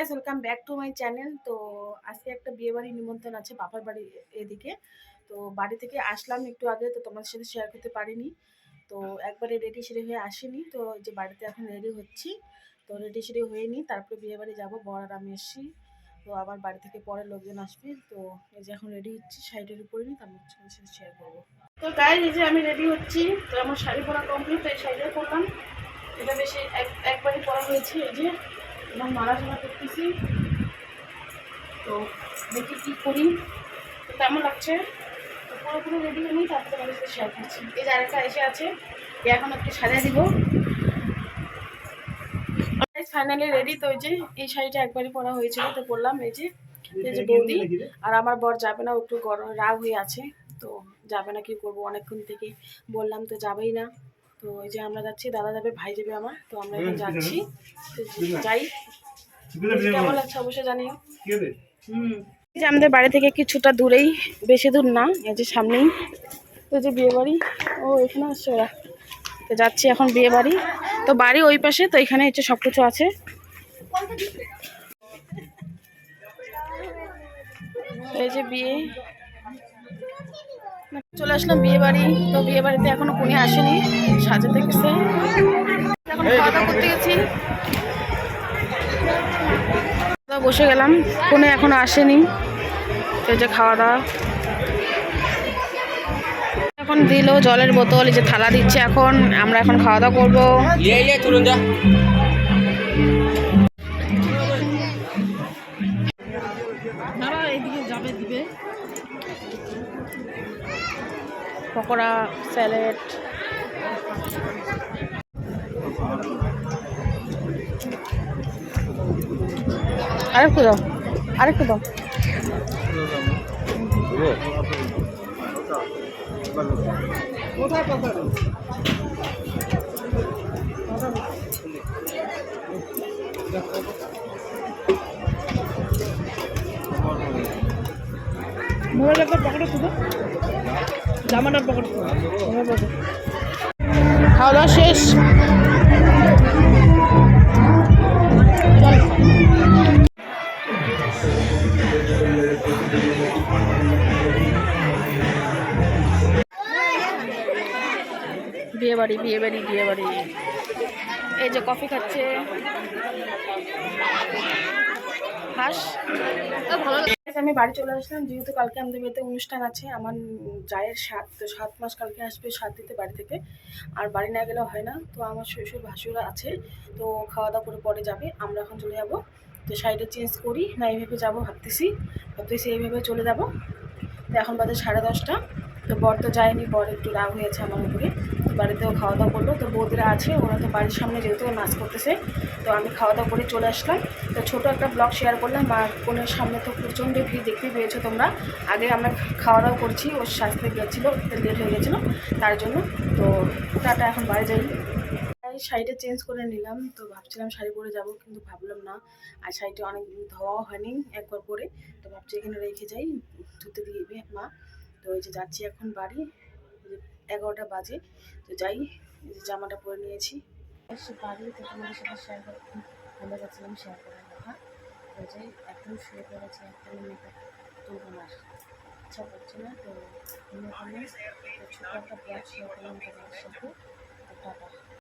Guys welcome back to my channel তো আজকে একটা বিয়ে বাড়ি নিমন্ত্রণ আছে বাবার বাড়ি এদিকে। তো বাড়ি থেকে আসলাম একটু আগে, তো তোমাদের সাথে শেয়ার করতে পারিনি। তো একবারে রেডি সেডি হয়ে আসিনি, তো যে বাড়িতে এখন রেডি হচ্ছি। তো রেডি সেডি হয়ে নিই, তারপরে বিয়ে বাড়ি যাব, বর আর আমি এসছি। তো আমার বাড়ি থেকে পরে লোকজন আসবে, তো এই যে এখন রেডি হচ্ছি শাড়িটার উপরে নিই তোমাদের সাথে শেয়ার করব। তো গাইস এই যে আমি রেডি হচ্ছি, তো আমার শাড়ি পরা কমপ্লিট এই শাড়িটা পরলাম। এটা বেশি এক একবারই পরা হয়েছে, এই যে। এবং মারাধনা করতেছি। তো দেখি কী করি। তো কেমন লাগছে? তো পুরোপুরি রেডি হয়ে নিই তারপরে আমাদের সাথে শেয়ার করছি। এই যে আরেকটা এসে আছে এখন একটু সাজিয়ে দিব। ফাইনালি রেডি তো ওই যে এই শাড়িটা একবারই পরা হয়েছিল তো পরলাম এই যে এই যে বৌদি। আর আমার বর যাবে না একটু গরম রাগ হয়ে আছে তো যাবে না কি করব? অনেকক্ষণ থেকে বললাম তো যাবেই না। তো এই যে আমরা যাচ্ছি দাদা যাবে ভাই যাবে আমার তো আমরা এখন যাচ্ছি। যাই। কেমন লাগছে অবশ্যই জানি এই যে আমাদের বাড়ি থেকে কিছুটা দূরেই বেশি দূর না এই যে সামনেই। তো যে বিয়ে বাড়ি ও এখানে আসছে ওরা। তো যাচ্ছি এখন বিয়ে বাড়ি। তো বাড়ি ওই পাশে তো এখানে হচ্ছে সব কিছু আছে। এই যে বিয়ে। চলে আসলাম বিয়ে বাড়ি। তো বিয়ে বাড়িতে এখনও কোনে আসেনি সাজাতে গেছে। এখন খাওয়া দাওয়া করতে গেছি। বসে গেলাম কোনে এখনও আসেনি। তো এই যে খাওয়া দাওয়া এখন দিল জলের বোতল এই যে থালা দিচ্ছে এখন আমরা এখন খাওয়া দাওয়া করব পকোড়া স্যালাড। আরেকটু দাও আরেকটু দাও। মোবাইল একটা পকেটে শুধু জামাটার পকেটে খাওয়া দাওয়া শেষ? বিয়ে বাড়ি বিয়ে বাড়ি বিয়ে বাড়ি এই যে কফি খাচ্ছে। হাস। ভালো আমি বাড়ি চলে আসলাম। যেহেতু কালকে আমাদের বাড়িতে অনুষ্ঠান আছে, আমার জায়ের সাত, তো সাত মাস কালকে আসবে, সাত দিতে বাড়ি থেকে। আর বাড়ি না গেলেও হয় না। তো আমার শ্বশুর ভাসুরা আছে, তো খাওয়া দাওয়া করে পরে যাবে। আমরা এখন চলে যাব। তো সাইডে চেঞ্জ করি, না এইভাবে যাব ভাবতেছি। ভাবতেছি এইভাবে চলে যাব। তো এখন বাদে সাড়ে দশটা। তো বর তো যায়নি, বর একটু রাগ হয়েছে আমার উপরে। তো বাড়িতেও খাওয়া দাওয়া করল, তো বৌদিরা আছে, ওরা তো বাড়ির সামনে যেহেতু নাচ করতেছে, তো আমি খাওয়া দাওয়া করে চলে আসলাম। তো ছোটো একটা ব্লগ শেয়ার করলাম, আর বোনের সামনে তো প্রচণ্ড ভিড় দেখতে পেয়েছ তোমরা। আগে আমরা খাওয়া দাওয়া করছি ওর স্বাস্থ্য গেছিল লেট হয়ে গেছিল, তার জন্য। তো টাটা, এখন বাড়ি যাই। শাড়িটা চেঞ্জ করে নিলাম, তো ভাবছিলাম শাড়ি পরে যাব, কিন্তু ভাবলাম না। আর শাড়িটা অনেক ধোয়াও হয়নি, একবার পরে, তো ভাবছি এখানে রেখে যাই, ধুতে দিবে মা। তো ওই যে যাচ্ছি এখন বাড়ি, এগারোটা বাজে। তো যাই যে জামাটা পরে নিয়েছি। এসে শেয়ার করার কথা। ইচ্ছা করছে না, তো একটা ব্যাগ শেয়ার করলাম তোমাদের সাথে। টাটা।